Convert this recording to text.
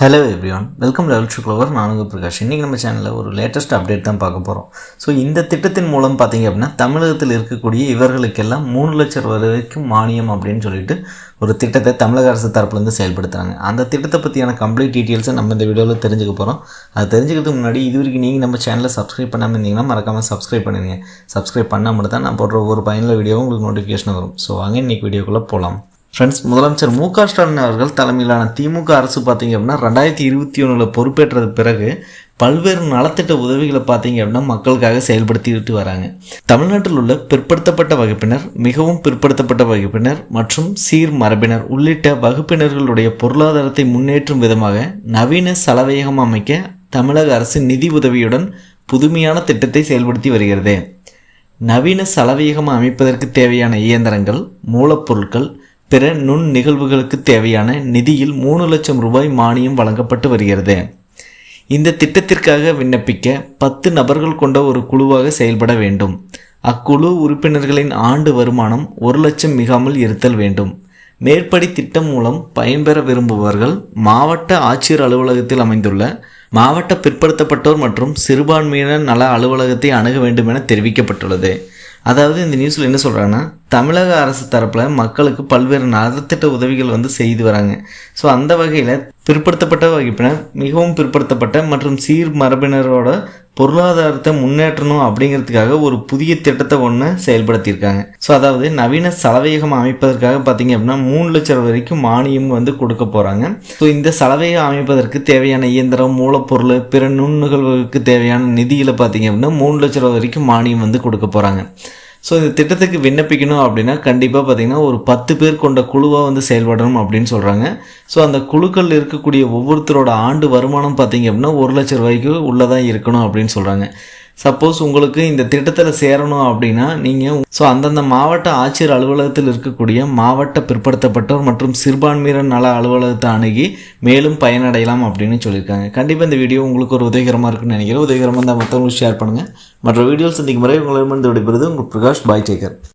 Hello everyone welcome level to Clover நானுங்க பிரகாஷ். இன்றைக்கி நம்ம சேனலில் ஒரு லேட்டஸ்ட் அப்டேட் தான் பார்க்க போகிறோம் ஸோ இந்த திட்டத்தின் மூலம் பார்த்தீங்க அப்படின்னா தமிழகத்தில் இருக்கக்கூடிய இவர்களுக்கெல்லாம் மூணு லட்சம் ரூபாய் வரைக்கும் மானியம் அப்படின்னு சொல்லிட்டு ஒரு திட்டத்தை தமிழக அரசு தரப்புலேருந்து செயல்படுத்துகிறாங்க அந்த திட்டத்தை பற்றியான கம்ப்ளீட் டீட்டெயில்ஸை நம்ம இந்த வீடியோவில் தெரிஞ்சுக்க போகிறோம் அது தெரிஞ்சுக்கிறதுக்கு முன்னாடி இது வரைக்கும் நீங்கள் நம்ம சேனலை சப்ஸ்கிரைப் பண்ணாமல் இருந்தீங்கன்னா மறக்காமல் சப்ஸ்கிரைப் பண்ணிடுங்க சப்ஸ்கிரைப் பண்ணால் மட்டும் தான் நான் போடுற ஒவ்வொரு பயனுள்ள வீடியோவும் உங்களுக்கு நோட்டிஃபிகேஷன் வரும். ஸோ வாங்க இன்றைக்கி வீடியோக்குள்ளே போகலாம் ஃப்ரெண்ட்ஸ் முதலமைச்சர் மு க ஸ்டாலின் அவர்கள் தலைமையிலான திமுக அரசு பார்த்தீங்க அப்படின்னா ரெண்டாயிரத்தி இருபத்தி ஒன்றில் பொறுப்பேற்றது பிறகு பல்வேறு நலத்திட்ட உதவிகளை பார்த்தீங்க அப்படின்னா மக்களுக்காக செயல்படுத்திட்டு வராங்க. தமிழ்நாட்டில் உள்ள பிற்படுத்தப்பட்ட வகுப்பினர் மிகவும் பிற்படுத்தப்பட்ட வகுப்பினர் மற்றும் சீர் மரபினர் உள்ளிட்ட வகுப்பினர்களுடைய பொருளாதாரத்தை முன்னேற்றும் விதமாக நவீன சலவேகம் அமைக்க தமிழக அரசு நிதி உதவியுடன் புதுமையான திட்டத்தை செயல்படுத்தி வருகிறது. நவீன சலவேகம் அமைப்பதற்கு தேவையான இயந்திரங்கள் மூலப்பொருட்கள் பிற நுண் நிகழ்வுகளுக்கு தேவையான நிதியில் மூணு லட்சம் ரூபாய் மானியம் வழங்கப்பட்டு வருகிறது. இந்த திட்டத்திற்காக விண்ணப்பிக்க பத்து நபர்கள் கொண்ட ஒரு குழுவாக செயல்பட வேண்டும். அக்குழு உறுப்பினர்களின் ஆண்டு வருமானம் ஒரு லட்சம் மிகாமல் இருத்தல் வேண்டும். மேற்படி திட்டம் மூலம் பயன்பெற விரும்புபவர்கள் மாவட்ட ஆட்சியர் அலுவலகத்தில் அமைந்துள்ள மாவட்ட பிற்படுத்தப்பட்டோர் மற்றும் சிறுபான்மையினர் நல அலுவலகத்தை அணுக வேண்டும் என தெரிவிக்கப்பட்டுள்ளது. அதாவது இந்த நியூஸில் என்ன சொல்கிறாங்கன்னா தமிழக அரசு தரப்பில் மக்களுக்கு பல்வேறு நலத்திட்ட உதவிகள் வந்து செய்து வராங்க. ஸோ அந்த வகையில் பிற்படுத்தப்பட்ட வகுப்பினர் மிகவும் பிற்படுத்தப்பட்ட மற்றும் சீர் மரபினரோட பொருளாதாரத்தை முன்னேற்றணும் அப்படிங்கிறதுக்காக ஒரு புதிய திட்டத்தை ஒன்று செயல்படுத்தியிருக்காங்க. ஸோ அதாவது நவீன சலவையகம் அமைப்பதற்காக பார்த்தீங்க அப்படின்னா மூணு லட்சம் ரூபாய் வரைக்கும் மானியம் வந்து கொடுக்க போகிறாங்க ஸோ இந்த சலவையகம் அமைப்பதற்கு தேவையான இயந்திரம் மூலப்பொருள் பிற நுண்ணுகழ்வுகளுக்கு தேவையான நிதியில் பார்த்தீங்க அப்படின்னா மூணு லட்சம் ரூபாய் வரைக்கும் மானியம் வந்து கொடுக்க போகிறாங்க ஸோ இந்த திட்டத்துக்கு விண்ணப்பிக்கணும் அப்படின்னா கண்டிப்பாக பார்த்தீங்கன்னா ஒரு பத்து பேர் கொண்ட குழுவாக வந்து செயல்படணும் அப்படின்னு சொல்கிறாங்க ஸோ அந்த குழுக்கள் இருக்கக்கூடிய ஒவ்வொருத்தரோட ஆண்டு வருமானம் பார்த்தீங்க அப்படின்னா ஒரு லட்ச ரூபாய்க்கு உள்ளதாக இருக்கணும் அப்படின்னு சொல்கிறாங்க சப்போஸ் உங்களுக்கு இந்த திட்டத்தில் சேரணும் அப்படின்னா நீங்கள் ஸோ அந்தந்த மாவட்ட ஆட்சியர் அலுவலகத்தில் இருக்கக்கூடிய மாவட்ட பிற்படுத்தப்பட்டோர் மற்றும் சிறுபான்மையினர் நல அலுவலகத்தை அணுகி மேலும் பயனடையலாம் அப்படின்னு சொல்லியிருக்காங்க. கண்டிப்பாக இந்த வீடியோ உங்களுக்கு ஒரு உதவிகரமாக இருக்குன்னு நினைக்கிறேன். உதவிகரமாக இருந்தால் மற்றவங்களுக்கு ஷேர் பண்ணுங்கள் மற்ற வீடியோஸ் சந்திக்கும் முறை உங்களிடமிருந்து விடைபெறுது உங்கள் பிரகாஷ் பாய் டேக்கர்